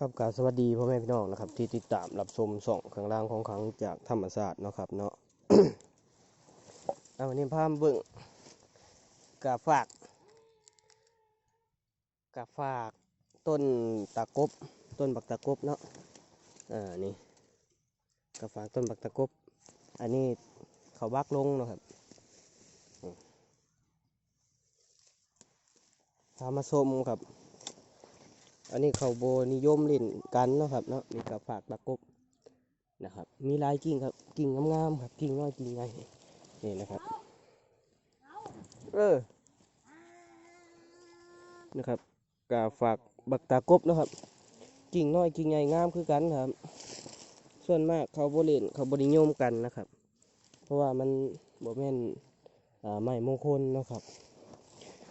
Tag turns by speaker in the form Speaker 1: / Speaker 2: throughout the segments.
Speaker 1: ครับกาสวัสดีพ่อแม่พี่น้องนะครับ ที่ติดตามรับชมส่องข้างล่างของขังจากธรรมศาสตร์เนาะครับเนาะเอาวันนี้พามเบิ่งกาฝากกาฝากต้นตะกบต้นบักตะกบเนาะอ่านี่กาฝากต้นบักตะกบ อันนี้เขาบักลงเนาะครับอืมพามาชมครับ อันนี้เขาโบนิยมเล่นกันนะครับเนาะนี่กับฝากตะกบนะครับ มีลายกิ่งครับกิ่งงามๆครับกิ่งน้อยกิ่งใหญ่นี่นะครับเออนะครับกาฝากบักตากบนะครับ กิ่งน้อยกิ่งใหญ่งามคือกันครับ ส่วนมากเขาโบเล่นเขาโบนิยมกันนะครับ เพราะว่ามันบ่แม่นไม้มงคลนะครับ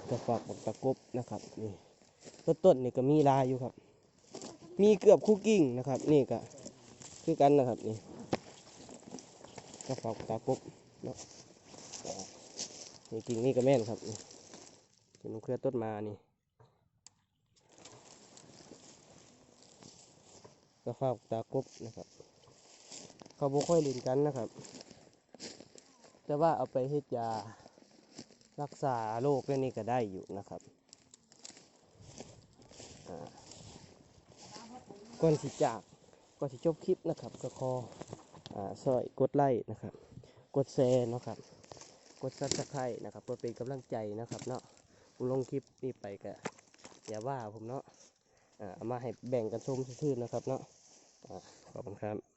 Speaker 1: กาฝากบักตากบนะครับนี่ ต้นต้นนี่ก็มีลายอยู่ครับ มีเกือบคู่กิ่งนะครับ นี่ก็คือกันนะครับนี่กระเป๋าตากบเนาะนี่กิ่งนี่ก็แม่นครับนี่เป็นเครือต้นมานี่กระเป๋าตากบนะครับ เขาบ่ค่อยล่นกันนะครับ แต่ว่าเอาไปเฮ็ดยารักษาโรคเรื่องนี่ก็ได้อยู่นะครับ ก่อนสิจากก่อนสิจบคลิปนะครับ ก็ขออ่าซอยกดไลค์นะครับ กดแชร์นะครับ กดซับสไครต์นะครับเพื่อเป็นกำลังใจนะครับเนาะผมลงคลิปนี้ไปก็อย่าว่าผมเนาะอ่าเอามาให้แบ่งกันชมซื่อๆนะครับเนาะอ่าขอบคุณครับ